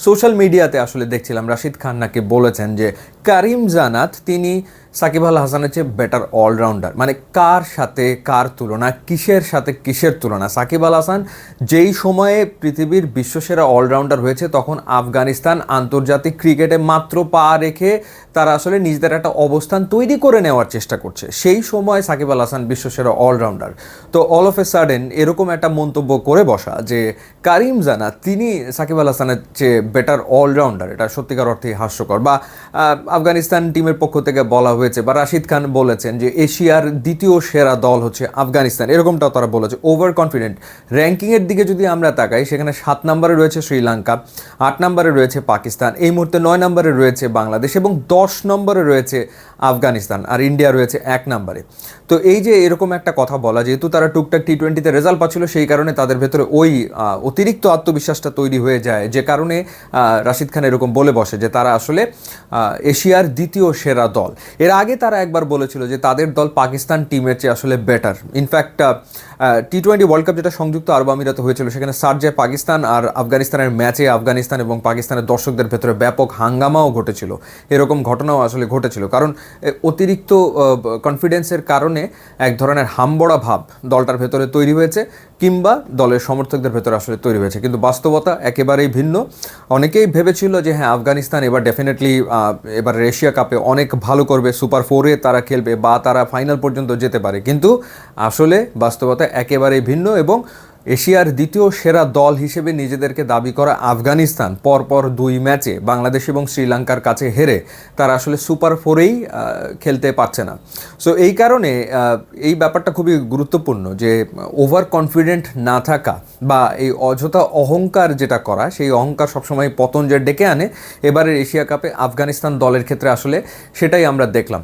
Social মিডিয়াতে আসলে দেখছিলাম রাশিদ খান নাকি বলেছেন যে কারিম জানাত তিনি সাকিব আল হাসানের চেয়ে বেটার অলরাউন্ডার মানে কার সাথে কার তুলনা, কিসের সাথে কিসের তুলনা? সাকিব আল হাসান যেই সময়ে পৃথিবীর বিশ্বসেরা অলরাউন্ডার হয়েছে, তখন আফগানিস্তান আন্তর্জাতিক ক্রিকেটে মাত্র পা রেখে তারা আসলে নিজেদের একটা অবস্থান তৈরি করে নেওয়ার চেষ্টা করছে। সেই সময় সাকিব আল হাসান বিশ্বসেরা অলরাউন্ডার তো অল অফ এ সাডেন এরকম একটা মন্তব্য করে বসা যে কারিম জানা, তিনি সাকিব আল হাসানের চেয়ে বেটার অলরাউন্ডার এটা সত্যিকার অর্থে হাস্যকর। বা আফগানিস্তান টিমের পক্ষ থেকে বলা হয়েছে বা রাশিদ খান বলেছেন যে এশিয়ার দ্বিতীয় সেরা দল হচ্ছে আফগানিস্তান। এরকমটাও তারা বলেছে। ওভার কনফিডেন্ট র্যাঙ্কিংয়ের দিকে যদি আমরা তাকাই, সেখানে সাত নম্বরে রয়েছে শ্রীলঙ্কা, আট নম্বরে রয়েছে পাকিস্তান। এই মুহূর্তে নয় নম্বরে রয়েছে বাংলাদেশ এবং দশ নম্বরে রয়েছে আফগানিস্তান আর ইন্ডিয়া রয়েছে এক নম্বরে। তো এই যে এরকম একটা কথা বলা, যেহেতু তারা টুকটাক টি টোয়েন্টিতে রেজাল্ট পাচ্ছিল, সেই কারণে তাদের ভেতরে ওই অতিরিক্ত আত্মবিশ্বাসটা তৈরি হয়ে যায়, যে কারণে রাশিদ খান এরকম বলে বসে যে তারা আসলে এশিয়ার দ্বিতীয় সেরা দল। এর আগে তারা একবার বলেছিল যে তাদের দল পাকিস্তান টিমের চেয়ে আসলে better in fact T twenty world cup যেটা সংযুক্ত আরব আমিরাতে হয়েছিল, সেখানে সার্জে পাকিস্তান আর আফগানিস্তানের ম্যাচে আফগানিস্তান এবং পাকিস্তানের দর্শকদের ভেতরে ব্যাপক হাঙ্গামাও ঘটেছিল। এরকম ঘটনাও আসলে ঘটেছিল। কারণ অতিরিক্ত কনফিডেন্সের কারণে এক ধরনের হামবড়া ভাব দলটার ভেতরে তৈরি হয়েছে কিংবা দলের সমর্থকদের ভেতরে আসলে তৈরি হয়েছে। কিন্তু বাস্তবতা একেবারেই ভিন্ন। অনেকেই ভেবেছিল যে হ্যাঁ আফগানিস্তান এবার ডেফিনেটলি এবার এশিয়া কাপে অনেক ভালো করবে। সুপার ফোরে তারা খেলবে বা তারা ফাইনাল পর্যন্ত যেতে পারে। কিন্তু আসলে বাস্তবতা একেবারেই ভিন্ন এবং এশিয়ার দ্বিতীয় সেরা দল হিসেবে নিজেদেরকে দাবি করা আফগানিস্তান, পরপর দুই ম্যাচে বাংলাদেশ এবং শ্রীলঙ্কার কাছে হেরে তারা আসলে সুপার ফোরেই খেলতে পারছে না। সো এই কারণে এই ব্যাপারটা খুবই গুরুত্বপূর্ণ যে ওভার কনফিডেন্ট না থাকা বা এই অযথা অহংকার যেটা করা, সেই অহংকার সবসময় যে ডেকে আনে, এবারের এশিয়া কাপে আফগানিস্তান দলের ক্ষেত্রে আসলে সেটাই আমরা দেখলাম।